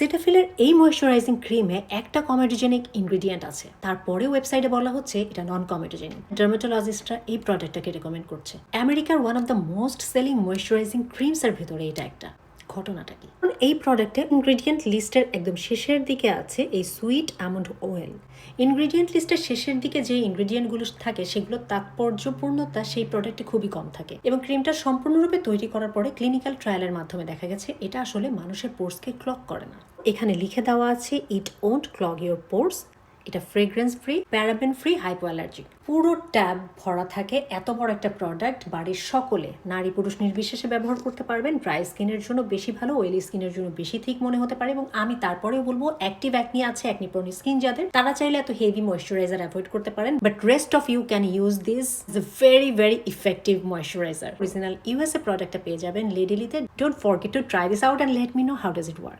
সেটাফিলের এই ময়শ্চারাইজিং ক্রিমে একটা comedogenic ingredient আছে। তারপরে ওয়েবসাইটে বলা হচ্ছে এটা নন কমেডোজেনিক ডার্মাটোলজিস্টরা এই প্রোডাক্টটাকে রেকমেন্ড করছে। আমেরিকার one of the most selling moisturising ক্রিমসের ভেতরে এটা একটা। ঘটনাটা কি? এই প্রোডাক্টে ইনগ্রিডিয়েন্ট লিস্টের একদম শেষের দিকে আছে এই সুইট আমন্ড অয়েল ইনগ্রিডিয়েন্ট লিস্টের শেষের দিকে যে ইনগ্রিডিয়েন্টগুলো থাকে সেগুলো তাৎপর্যপূর্ণতা সেই প্রোডাক্টে খুবই কম থাকে। এবং ক্রিমটা সম্পূর্ণরূপে তৈরি করার পরে ক্লিনিক্যাল ট্রায়ালের মাধ্যমে দেখা গেছে এটা আসলে মানুষের পোর্সকে ক্লক করে না। এখানে লিখে দেওয়া আছে it won't clog your pores এটা fragrance free paraben free hypo allergic পুরো ট্যাব ভরা থাকে, এত বড় একটা প্রোডাক্ট বাড়ির সকলে, নারী পুরুষ নির্বিশেষে ব্যবহার করতে পারবেন। ড্রাই স্কিনের জন্য বেশি ভালো অয়েলি স্কিনের জন্য বেশি ঠিক মনে হতে পারে এবং আমি তারপরেও বলব অ্যাক্টিভ অ্যাকনি আছে অ্যাকনি প্রোনি স্কিন যাদের, তারা চাইলে এত হেভি ময়শ্চারাইজার অ্যাভয়েড করতে পারেন। But rest of you can use this is a very very effective moisturiser original USA প্রোডাক্টটা পেয়ে যাবেন লেডিলিতে don't forget to try this out and let me know how does it work